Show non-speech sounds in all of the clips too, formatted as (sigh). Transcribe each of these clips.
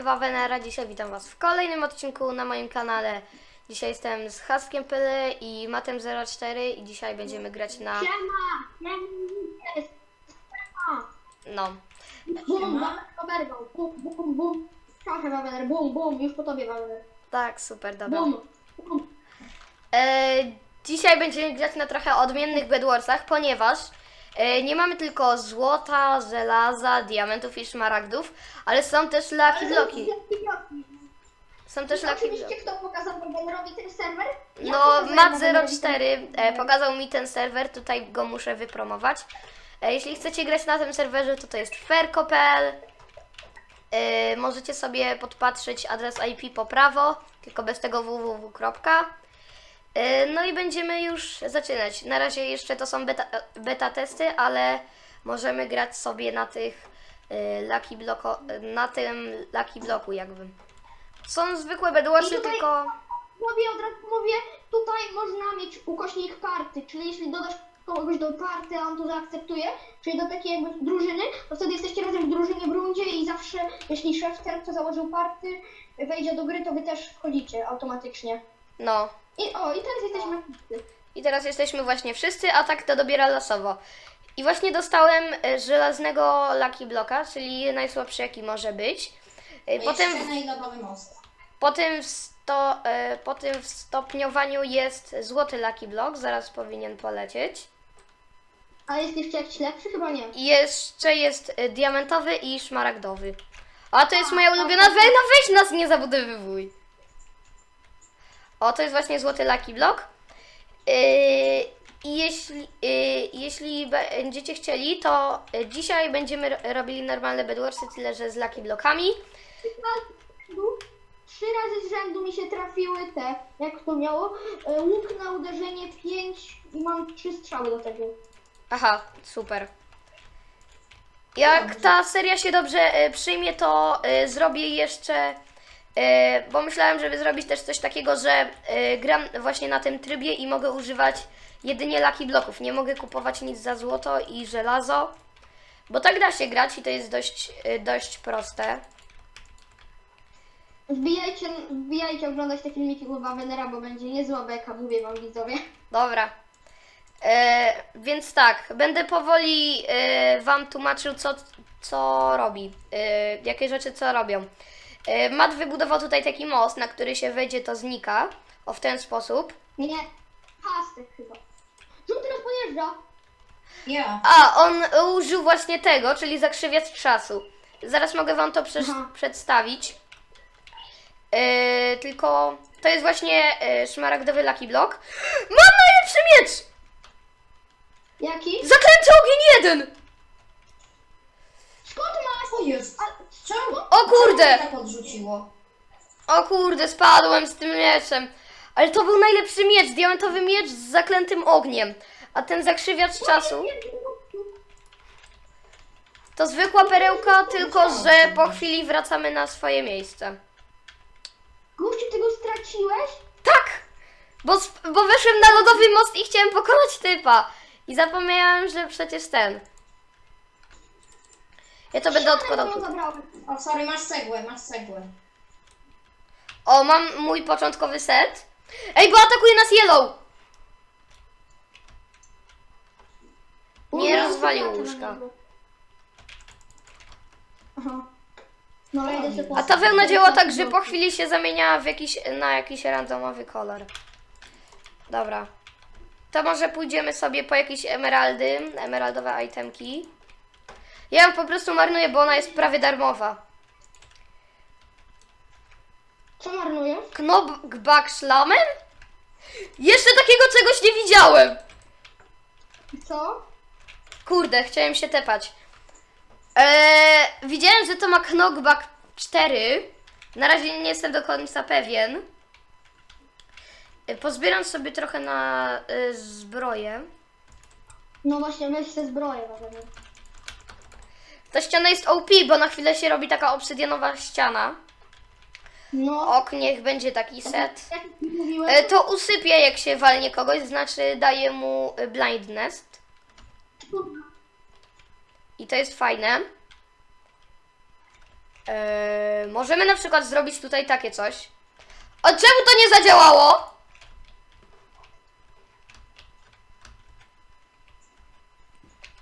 jestem Wawenera, dzisiaj witam Was w kolejnym odcinku na moim kanale. Dzisiaj jestem z Haskiem Pyle i Matem04 i dzisiaj będziemy grać na... Siema! Ja nie jest. No. Bum. Bum, bum, bum. Wawener, bum, bum. Już po tobie. Tak, super, dobra. Bum, bum. E, dzisiaj będziemy grać na trochę odmiennych Bedwarsach, ponieważ e, nie mamy tylko złota, żelaza, diamentów i szmaragdów, ale są też Lucky Bloki. Są też Lucky Bloki. Oczywiście kto pokazał Wawenerowi ten serwer? No, pokazałem Wawenerowi Mat04 e, pokazał mi ten serwer, tutaj go muszę wypromować. E, jeśli chcecie grać na tym serwerze, to to jest fairco.pl. E, możecie sobie podpatrzeć adres IP po prawo, tylko bez tego www. No i będziemy już zaczynać. Na razie jeszcze to są beta, beta testy, ale możemy grać sobie na tych e, Lucky bloko, na tym Lucky bloku jakby. Są zwykłe tutaj- tylko... Mówię od razu mówię, tutaj można mieć ukośnik party, czyli jeśli dodasz kogoś do party, a on to zaakceptuje, czyli do takiej jakby drużyny, to wtedy jesteście razem w drużynie w rundzie i zawsze, jeśli szef ten, kto założył party, wejdzie do gry, to wy też wchodzicie automatycznie. No, I o, i teraz jesteśmy wszyscy. I teraz jesteśmy właśnie wszyscy, a tak to dobiera losowo. I właśnie dostałem e, żelaznego Lucky Bloka, czyli najsłabszy jaki może być. E, Potem, Potem... i most. po, tym w sto, e, po tym w stopniowaniu jest złoty Lucky Block, zaraz powinien polecieć. A jest jeszcze jakiś lepszy? Chyba nie. I jeszcze jest e, diamentowy i szmaragdowy. A to jest moja ulubiona, we, no weź nas nie zabudowywuj. O, to jest właśnie złoty Lucky Block. Yy, I jeśli, yy, jeśli będziecie chcieli, to dzisiaj będziemy ro- robili normalne bedwarsy, tyle że z Lucky Blockami. Trzy razy z rzędu mi się trafiły te, jak to miało, e, łuk na uderzenie 5 i mam trzy strzały do tego. Aha, super. Jak ta seria się dobrze e, przyjmie, to e, zrobię jeszcze. E, bo myślałem, żeby zrobić też coś takiego, że e, gram właśnie na tym trybie i mogę używać jedynie Lucky Bloków. Nie mogę kupować nic za złoto i żelazo. Bo tak da się grać i to jest dość, e, dość proste. Wbijajcie, wbijajcie oglądać te filmiki Głowa Wenera, bo będzie niezła beka, mówię wam widzowie. Dobra. E, więc tak, będę powoli e, Wam tłumaczył, co, co robi, e, jakie rzeczy co robią. E, Matt wybudował tutaj taki most, na który się wejdzie, to znika. O, w ten sposób. Nie, pastek chyba. Żółty nas pojeżdża. Ja. A, on użył właśnie tego, czyli zakrzywiacz czasu. Zaraz mogę Wam to Aha. przedstawić. E, tylko to jest właśnie e, szmaragdowy Lucky Block. (gasps) Mam najlepszy miecz! Jaki? Zaklęty ogień jeden! Skąd masz? Co jest? Czemu? O kurde! Czemu mnie tak odrzuciło? O kurde, spadłem z tym mieczem. Ale to był najlepszy miecz, diamentowy miecz z zaklętym ogniem. A ten zakrzywiacz czasu to zwykła perełka, tylko że po chwili wracamy na swoje miejsce. Gościu, ty go straciłeś? Tak! Bo, sp- bo weszłem na lodowy most i chciałem pokonać typa. I zapomniałem, że przecież ten. Ja to będę odkładał tu. zabrałem. O, sorry, masz cegłę, masz cegłę. O, mam mój początkowy set. Ej, bo atakuje nas Yellow! Nie rozwalił łóżka. Aha. No, idę A ta wełna działa tak, że po chwili się zamienia w jakiś, na jakiś randomowy kolor. Dobra. To może pójdziemy sobie po jakieś emeraldy, emeraldowe itemki. Ja ją po prostu marnuję, bo ona jest prawie darmowa. Co marnujesz? Knockback szlamem? Jeszcze takiego czegoś nie widziałem! Co? Kurde, chciałem się tepać. Eee, widziałem, że to ma knockback 4. Na razie nie jestem do końca pewien. E, Pozbieram sobie trochę na e, zbroję. No właśnie, te zbroję. Wawener. Ta ściana jest OP, bo na chwilę się robi taka obsydianowa ściana. No, Ok, niech będzie taki set. jak mówiłem, E, to usypie, jak się walnie kogoś, znaczy daje mu e, blindness. I to jest fajne. Eee, możemy na przykład zrobić tutaj takie coś. O, czemu to nie zadziałało?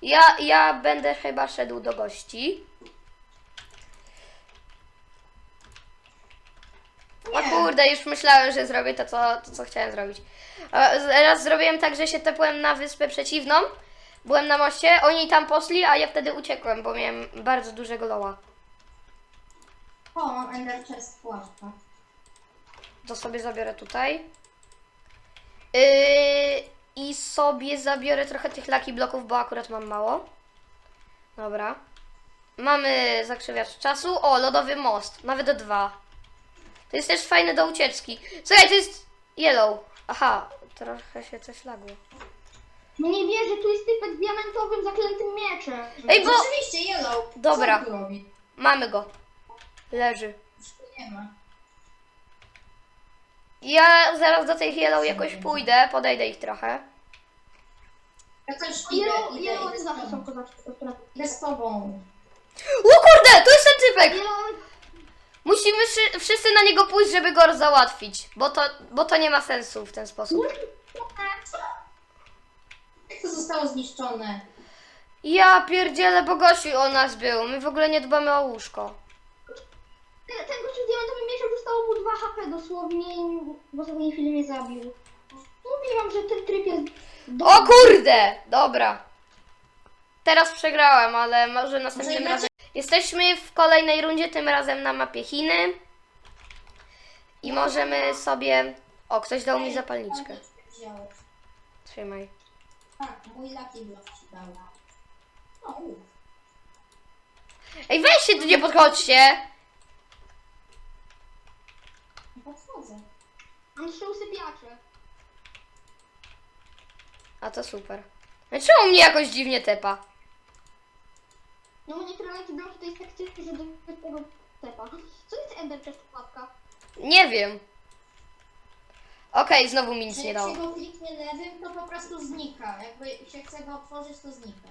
Ja, ja będę chyba szedł do gości. O kurde, już myślałem, że zrobię to, co, to, co chciałem zrobić. Raz zrobiłem tak, że się tepłem na wyspę przeciwną. Byłem na moście, oni tam poszli, a ja wtedy uciekłem, bo miałem bardzo dużego loła. O, mam Ender Chest płaszcza. To sobie zabiorę tutaj. Yy, I sobie zabiorę trochę tych laki bloków, bo akurat mam mało. Dobra. Mamy zakrzywiacz czasu. O, lodowy most. Nawet dwa. To jest też fajne do ucieczki. Słuchaj, to jest yellow. Aha, trochę się coś lagło. No nie wierzę, tu jest typek z diamentowym, zaklętym mieczem. Ej, bo Rzeczywiście, Yellow. Dobra. Co on tu robi? mamy go. Leży. Już tu nie ma. Ja zaraz do tych yellow jakoś pójdę, podejdę ich trochę. Ja też idę, Yellow, idę, yellow idę z zawsze są kozaczki, to prawda. Idę z tobą. O kurde, to jest ten typek! Musimy wszy- wszyscy na niego pójść, żeby go załatwić, bo to, bo to nie ma sensu w ten sposób. Jak to zostało zniszczone? Ja pierdzielę, bo gościu o nas był. My w ogóle nie dbamy o łóżko. ten, ten gościu z diamentowym mieczem zostało mu 2 HP dosłownie i w ostatniej chwili mnie zabił. Mówiłam, że ten tryb jest... O kurde! Dobra. Teraz przegrałem, ale może następnym razem. Jesteśmy w kolejnej rundzie, tym razem na mapie Chiny. I możemy sobie... O, ktoś dał mi zapalniczkę. Wziąłeś. Trzymaj. Tak, mój Lucky Block ci dał. O, uf. Ej, weźcie tu, nie podchodźcie! Nie podchodzę. Mam trzy usypiacze. A to super. No czemu mnie jakoś dziwnie tepa? No bo leki bloki to jest tak ciężkie, że do tego tepa. Co to jest Ender Chest wpadka? Nie wiem. Okej, znowu mi nic nie jak dało. się go kliknie lewym, to po prostu znika. Jakby się chce go otworzyć, to znika.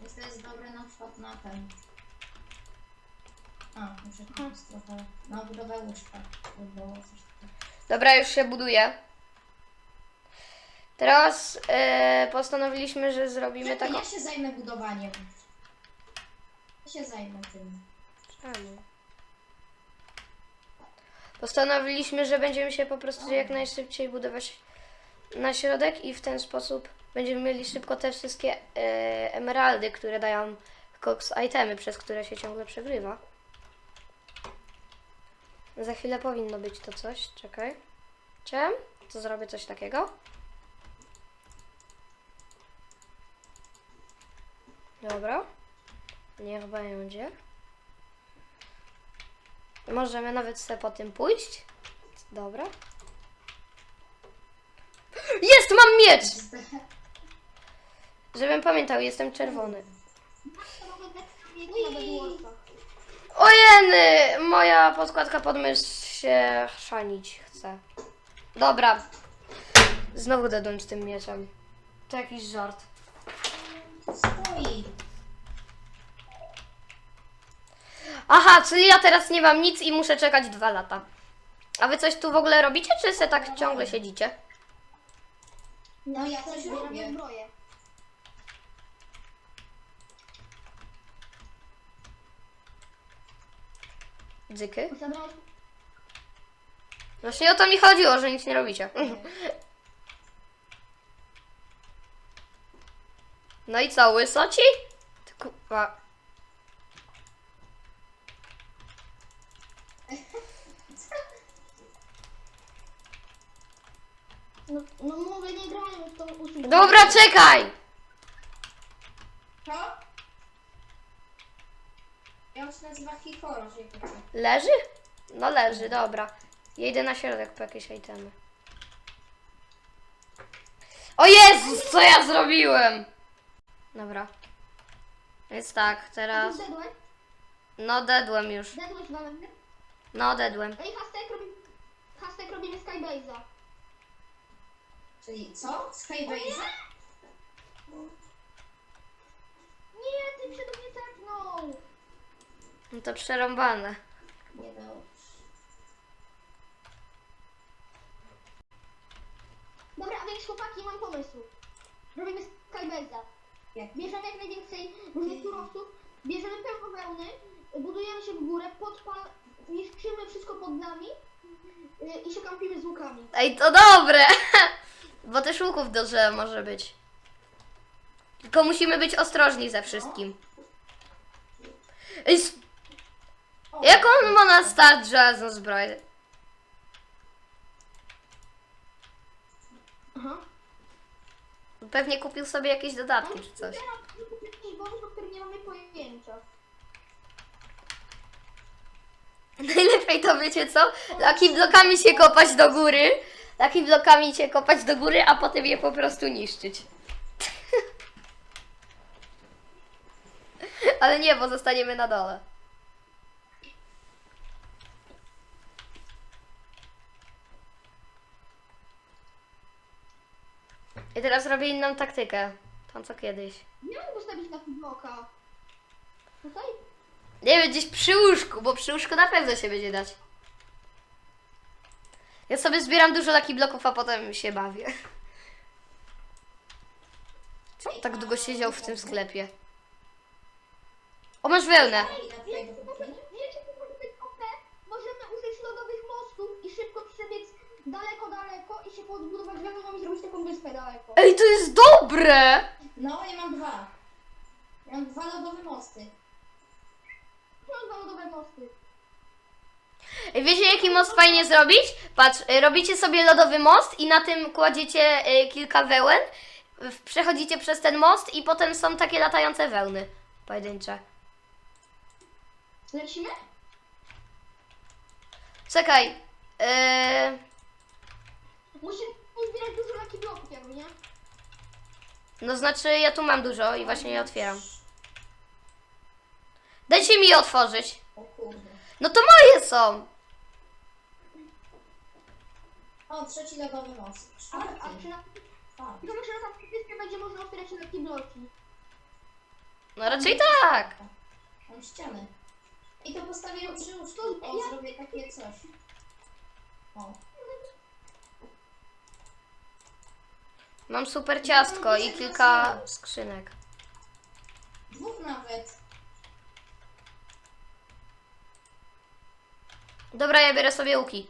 Więc to jest dobre na przykład na ten. A, muszę teraz trochę na budowę łóżka. by było coś. Dobra, już się buduje. Teraz e, postanowiliśmy, że zrobimy taką. ja się zajmę budowaniem. Ja się zajmę tym. Czemu? Postanowiliśmy, że będziemy się po prostu jak najszybciej budować na środek i w ten sposób będziemy mieli szybko te wszystkie e, emeraldy, które dają koks itemy, przez które się ciągle przegrywa. Za chwilę powinno być to coś, czekaj. Czem? To zrobię coś takiego. Dobra. Niech będzie. Możemy nawet sobie po tym pójść. Dobra. Jest, mam miecz! Żebym pamiętał, jestem czerwony. To nawet na. Ojeny! Moja podkładka pod mysz się chrzanić chce. Dobra. Znowu dedłem z tym mieczem. To jakiś żart. Stoi. Aha, czyli ja teraz nie mam nic i muszę czekać dwa lata. A wy coś tu w ogóle robicie, czy se tak ciągle siedzicie? No ja coś Zbieram robię. zbroję. Dzyky? Zabrałam Właśnie o to mi chodziło, że nic nie robicie. No i co, łysoci? Ty Kurwa. No, no mówię, nie grają w tą usługę. Dobra, czekaj! Co? On się nazywa Hikoro, że. Leży? No leży, dobra. Ja idę na środek po jakieś itemy. O Jezus, co ja zrobiłem? Dobra. Więc tak, teraz... No, dedłem już. No, dedłem. Ej, hashtag, robi... hashtag robimy Skybase'a. Czyli co? Skybase'a? Nie, ty przede mnie tepnął. No to przerąbane. Nie dało. Dobra, a więc chłopaki, mam pomysł. Robimy skybase'a. Jak? Bierzemy jak najwięcej różnych surowców, bierzemy pełno wełny, budujemy się w górę, podpal, niszczymy wszystko pod nami yy, i się kampimy z łukami. Ej, to dobre! (laughs) Bo też łuków do drzewa może być. Tylko musimy być ostrożni ze wszystkim. Ej, s- O, jak on ma na start żelazną zbroję? Aha. Pewnie kupił sobie jakieś dodatki czy coś. Nie mamy pojęcia. (laughs) Najlepiej to wiecie co? Taki blokami się kopać do góry. Taki blokami się kopać do góry, a potem je po prostu niszczyć. (laughs) Ale nie, bo zostaniemy na dole. Teraz robię inną taktykę. Tą co kiedyś. Nie mogę postawić na bloka. Tutaj? Nie wiem, gdzieś przy łóżku, bo przy łóżku na pewno się będzie dać. Ja sobie zbieram dużo takich bloków, a potem się bawię. Co on tak długo siedział w tym sklepie? O, masz wełnę co może być OP? Możemy użyć lodowych mostów i szybko przebiec daleko, daleko i się podbudować wełną i zrobić taką wyspę daleko. Ej, to jest dobre! No, ja mam dwa. Ja mam dwa lodowe mosty. Mam dwa lodowe mosty. Ej, Wiecie, jaki most fajnie zrobić? Patrz, y, robicie sobie lodowy most i na tym kładziecie y, kilka wełen, w- przechodzicie przez ten most i potem są takie latające wełny pojedyncze. Lecimy? Czekaj. Yy... Musimy zbierać dużo laki bloków jakby, nie? No znaczy ja tu mam dużo i właśnie je otwieram. Dajcie mi je otworzyć. O kurde. No to moje są. O, trzeci lodowy most. A, Czwarty. a czy na... Czwarty. Tylko myślę, że na wyspie będzie można otwierać laki bloki. No raczej tak. Mam ścianę. I to postawię przy łóżku. To O, zrobię takie coś. O. Mam super ciastko i kilka skrzynek. Dwóch nawet. Dobra, ja biorę sobie łuki.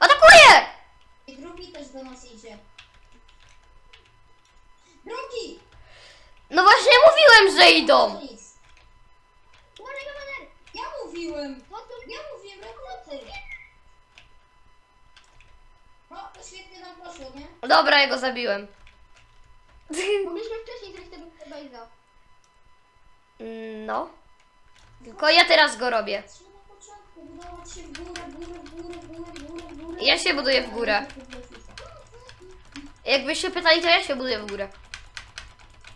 Atakuję! I drugi też do nas idzie. Drugi! No właśnie mówiłem, że idą. To nic. Uważaj, kawaler! Ja mówiłem! No to Ja mówiłem, rakoty! No, to świetnie nam poszło, nie? Dobra, ja go zabiłem. (laughs) mogliśmy wcześniej zrobić tego skybase'a. No. Tylko ja teraz go robię. Trzeba na początku budować się w górę, w górę, w górę, w górę, w górę, w górę. Ja się buduję w górę. Jakbyście pytali, to ja się buduję w górę.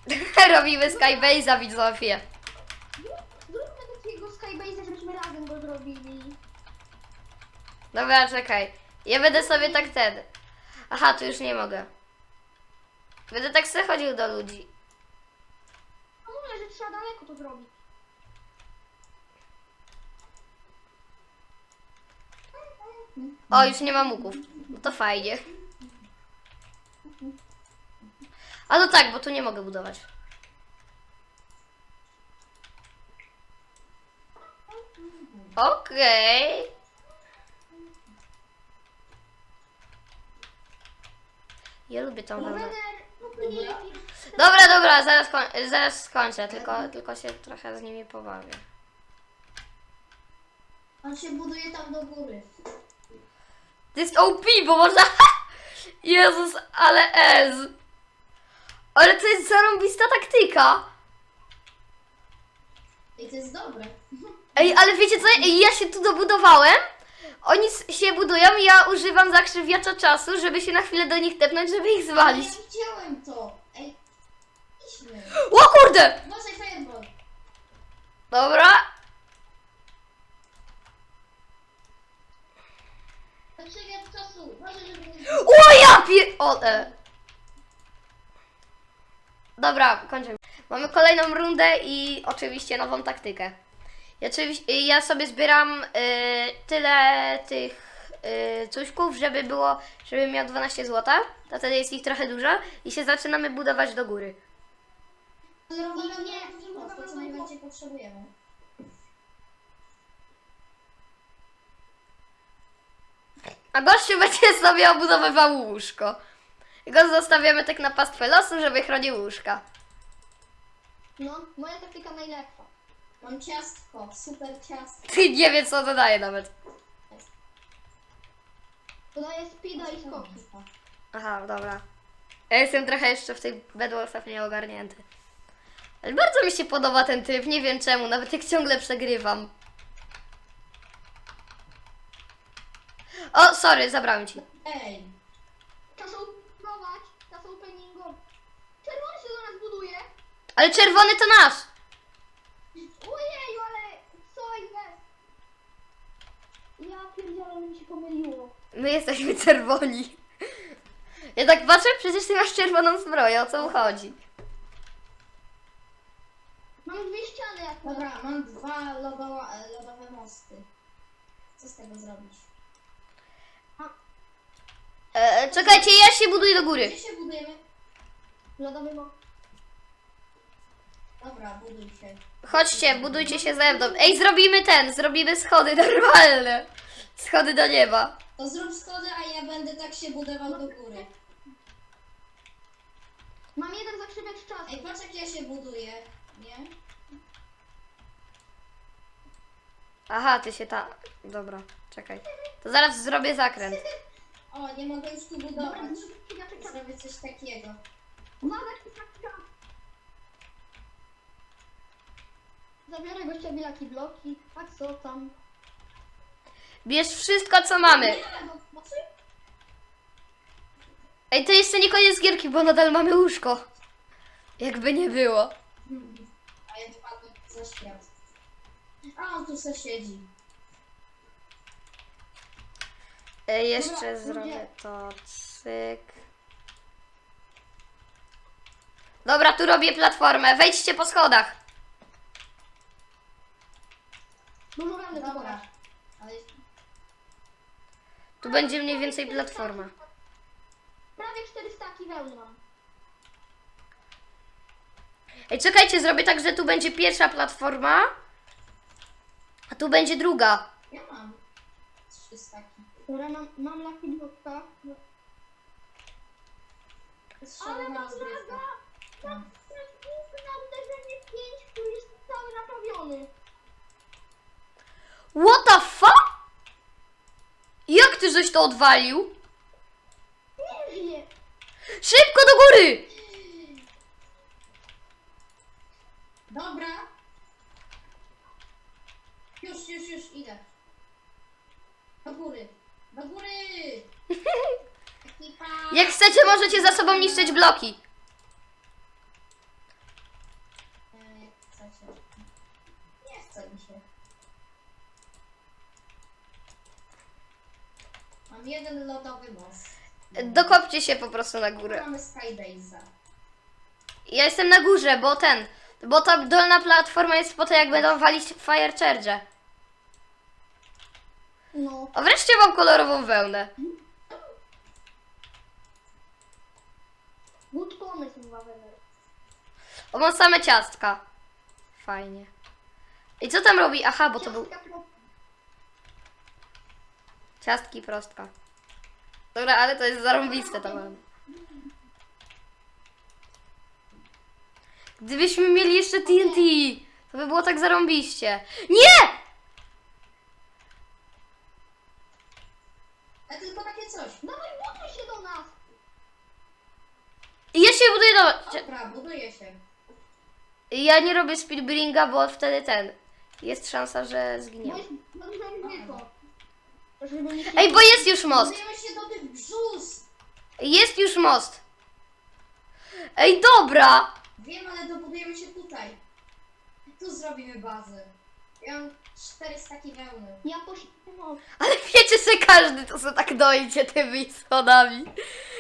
(laughs) Robimy Skybase'a, widzowie. Zróbmy takiego skybase'a, żebyśmy razem go zrobili. Dobra, czekaj. Ja będę sobie tak ten. Aha, tu już nie mogę. Będę tak sobie chodził do ludzi. No mówię, że trzeba daleko to zrobić. O, już nie mam łuków. No to fajnie. A no tak, bo tu nie mogę budować. Okej. Ja lubię tą wełnę. Dobra. Dobra, zaraz, koń- zaraz skończę, tylko, tylko się trochę z nimi pobawię. On się buduje tam do góry. To jest OP, bo można... (laughs) Jezus, ale ez. Ale to jest zarąbista taktyka. I to jest dobre. Ej, ale wiecie co? Ej, Ja się tu dobudowałem. Oni s- się budują i ja używam zakrzywiacza czasu, żeby się na chwilę do nich tepnąć, żeby ich zwalić. Ja widziałem to. Ej, idźmy. O kurde! Uważaj, fireball. Dobra. Zakrzywiacz czasu. Uważaj, żeby nie... O ja pie... O, e. Dobra, kończę. Mamy kolejną rundę i oczywiście nową taktykę. Ja, ja sobie zbieram y, tyle tych y, cuśków, żeby było, żeby miał 12 zł. To wtedy jest ich trochę dużo i się zaczynamy budować do góry. Zrobimy Nie, to, co najbardziej potrzebujemy. A gościu będzie sobie obudowywał łóżko. Go zostawiamy tak na pastwę losu, żeby chronił łóżka. No, moja taktyka najlepsza. Mam ciastko, super ciastko. Ty nie wie co dodaje nawet. Dodaję speeda i skoki. Aha, dobra. Ja jestem trochę jeszcze w tej Bedwarsach nie ogarnięty. Ale bardzo mi się podoba ten tryb, nie wiem czemu, nawet jak ciągle przegrywam. O, sorry, zabrałem ci. Ej, czas openingować. Czerwony się do nas buduje. Ale czerwony to nasz! Ojeju, ale co jest? Ja pierdzielę, mi się pomyliło. My jesteśmy czerwoni. Ja tak patrzę, przecież ty masz czerwoną zbroję, o co mu chodzi? Mam dwie ściany jak dobra, mam dwa lodowa, e, lodowe mosty. Co z tego zrobić? E, czekajcie, ja się buduję do góry. Gdzie się budujemy? Lodowy. Dobra, buduj się. Chodźcie, budujcie się ze mną. Ej, zrobimy ten, zrobimy schody normalne. Schody do nieba. To zrób schody, a ja będę tak się budował do góry. Mam jeden zakrzywiacz czasu. Ej, patrz jak ja się buduję, nie? Aha, ty się ta... Dobra, czekaj. To zaraz zrobię zakręt. O, nie mogę już tu Dobra, budować. Zrobię coś takiego. Dwa zakrzywiacz czasu. Zabiorę gościa bilaki bloki. A co tam? Bierz wszystko, co mamy. No, no? Ej, to jeszcze nie koniec gierki, bo nadal mamy łóżko. Jakby nie było. A ja wypadłem za świat. A on tu se siedzi. Ej, jeszcze Dobra, zrobię ludzie. to. Cyk. Dobra, tu robię platformę. Wejdźcie po schodach. Dużo wełny Dobra. wykonasz. Ale Tu będzie mniej więcej platforma. Prawie 400 wełny mam. Ej, czekajcie, zrobię tak, że tu będzie pierwsza platforma, a tu będzie druga. ja mam trzy staki. Dobra, mam, mam laki bloka. No. Ale mam laga! Mam na uderzenie 5, który jest cały naprawiony. What the fuck? Żeś to odwalił? Nie żyje. Szybko do góry! Dobra. Już, już, już idę. Do góry. Do góry! Ekipa! (laughs) Jak chcecie, możecie za sobą niszczyć bloki. E. Nie chce mi się. Mam jeden lodowy most. Dokopcie się po prostu na górę. Mamy Skybase'a. Ja jestem na górze, bo ten. Bo ta dolna platforma jest po to, jak będą walić fire charge. No. A wreszcie mam kolorową wełnę. Good pomysł, Wawener. O, mam same ciastka. Fajnie. I co tam robi? Aha, bo to był ciastki prostka. Dobra, ale to jest zarąbiste to mam. Gdybyśmy mieli jeszcze TNT, to by było tak zarąbiście. Nie! A tylko takie coś. Dawaj, buduj się do nas! Ja się buduję do... Dobra, buduje się. Ja nie robię speedbringa, bo wtedy ten... Jest szansa, że zginiemy. jest dobrze ryzyko. Żeby nie się... Ej, bo jest już most! Budujemy się do tych brzus. Jest już most! Ej, dobra! Wiem, ale dobudujemy się tutaj. Tu zrobimy bazę. Ja mam cztery staki wełny. Ja poświęcam Ale wiecie, że każdy to sobie tak dojdzie tymi schodami.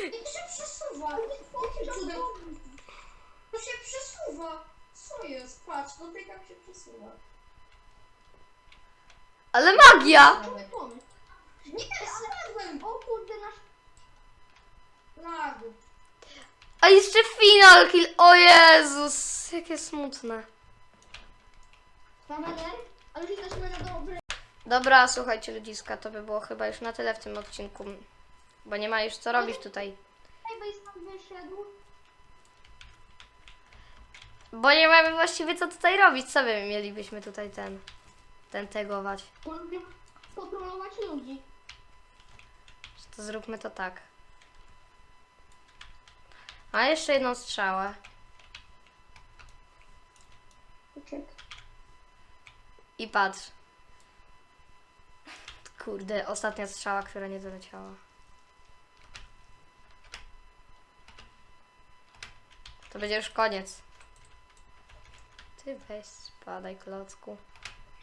I to się przesuwa. Jakim cudem? To się przesuwa. Co jest? Patrz, dotykam się przesuwa. Ale magia! Czemu pomysł? Nie, spadłem! O kurde, nasz... Lagu. A jeszcze final kill! O Jezus! Jakie smutne. Paweler? Ale już jesteśmy na. Dobra, słuchajcie ludziska, to by było chyba już na tyle w tym odcinku. Bo nie ma już co robić tutaj. Base nam wyszedł. Bo nie mamy właściwie co tutaj robić. Co my mielibyśmy tutaj ten... Ten tegować? Kontrolować ludzi. To zróbmy to tak. A jeszcze jedną strzałę. I patrz. Kurde, ostatnia strzała, która nie doleciała. To będzie już koniec. Ty weź spadaj, klocku.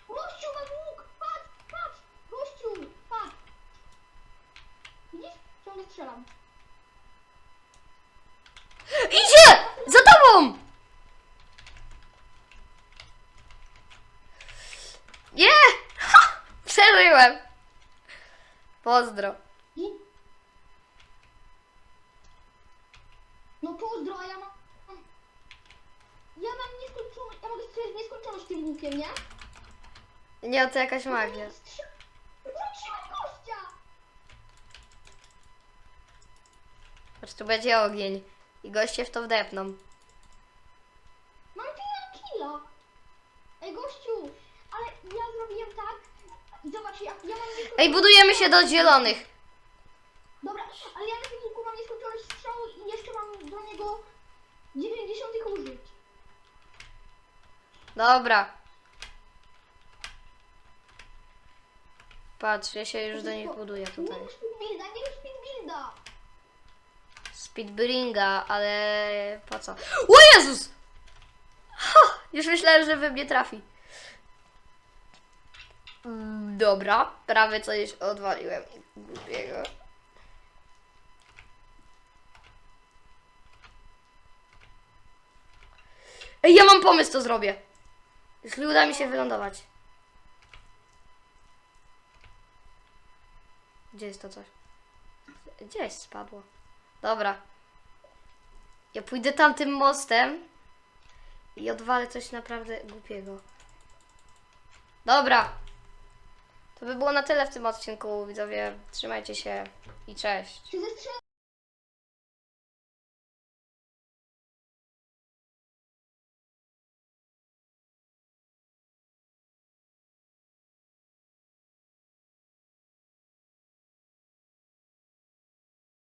Gościu ma łuk! Patrz, patrz! Gościu, patrz! Ciągle strzelam. Idzie! Za tobą! Nie! Ha! Przeżyłem! Pozdro. I... No pozdro, a ja mam... Ja mam nieskończoność, ja mogę strzelać nieskończoność tym łukiem, nie? Nie, to jakaś magia. Strzel- Wróciłem Patrz, tu będzie ogień. I goście w to wdepną. Mam tyle killa! Ej gościu, ale ja zrobiłem tak i zobacz, ja, ja mam nieskończoność... Ej, budujemy się do zielonych. Dobra, ale ja na tym łuku mam nieskończoność strzału i jeszcze mam do niego 90 ich użyć. Dobra. Patrz, ja się już do nich buduję Nie tutaj. nie rób speedbuilda! Speedbringa, ale po co? O Jezus! Ha! Już myślałem, że we mnie trafi. Mm, Dobra, prawie coś odwaliłem. Głupiego. Ej, ja mam pomysł, to zrobię. Jeśli uda mi się wylądować. Gdzie jest to coś? Gdzieś spadło. Dobra. Ja pójdę tamtym mostem i odwalę coś naprawdę głupiego. Dobra. To by było na tyle w tym odcinku, widzowie. Trzymajcie się i cześć.